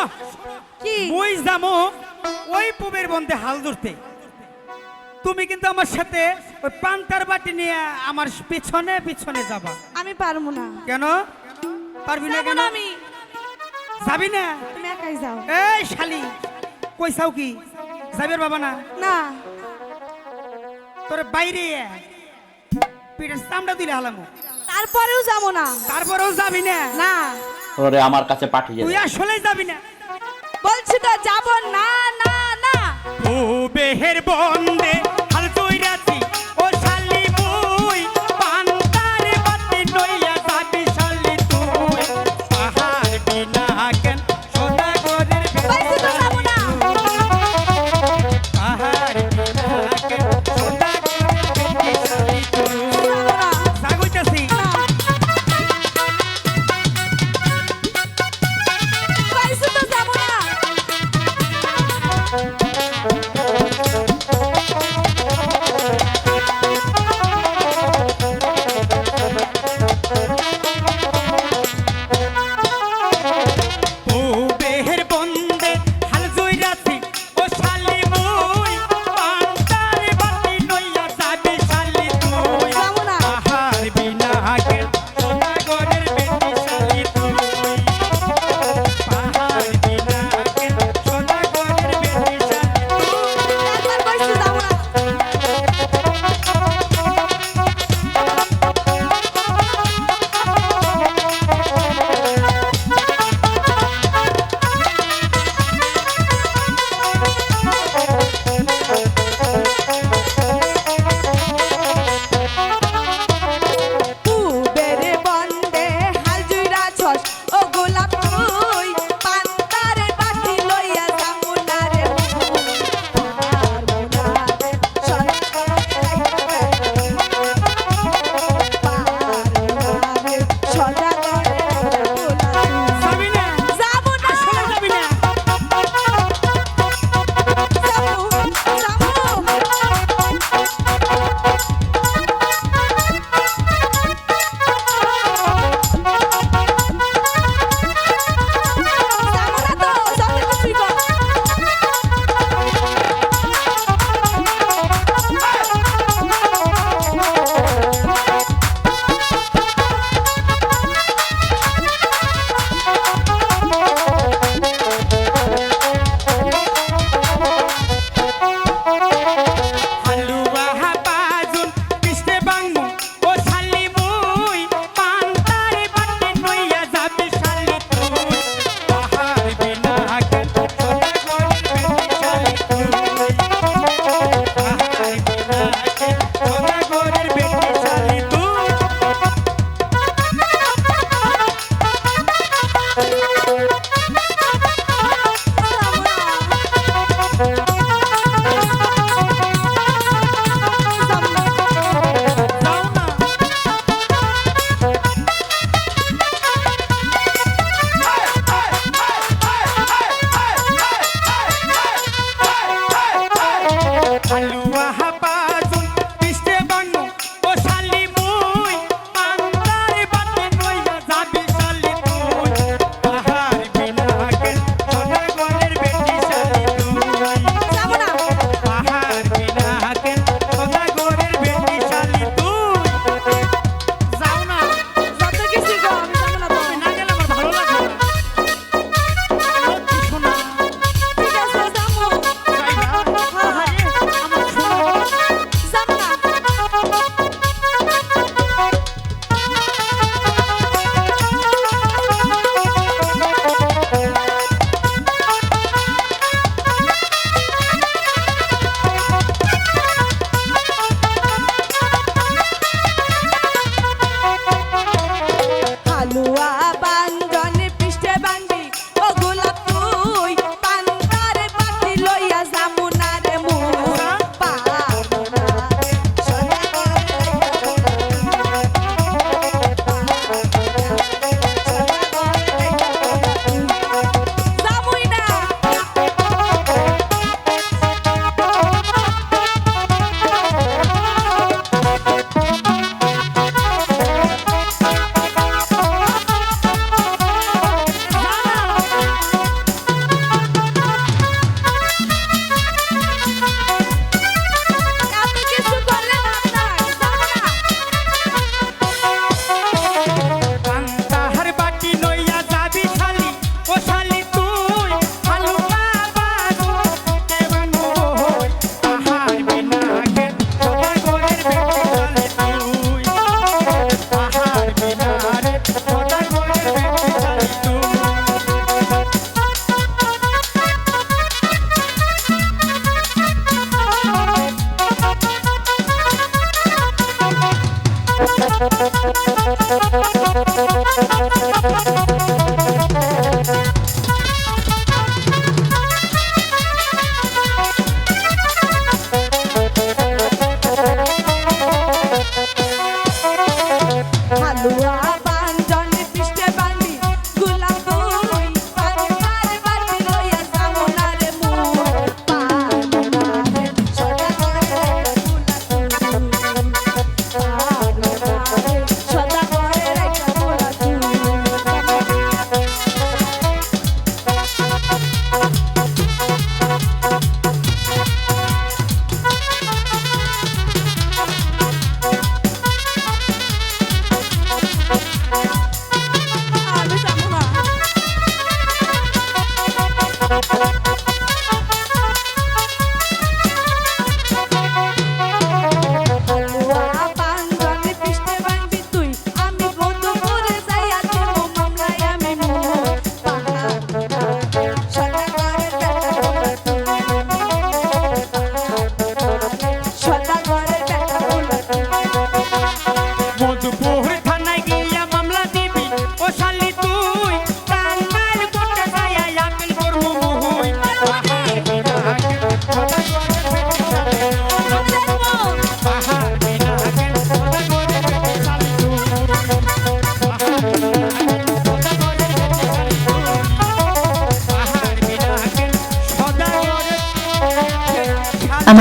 শোনো কি যামো ওই পুবের বন্ধে হাল ধরতে। তুমি কিন্তু আমার সাথে ওই পান্তার বাটি নিয়ে আমার পিছনে পিছনে যাবা। আমি পারব না। কেন? পারবি না কেন? আমি। যাবি না? তুমি একাই যাও। এই শালি কি? বাবা না? না। তোর বাইরে পিঠের চামড়া দিলে হালামো। তারপরেও যাব না। তারপরেও যাবি না? না। ওরে আমার কাছে পাঠিয়ে তুই আসলে যাবি না। বলছি তো যাব? না না না। ও বেহের বন্দে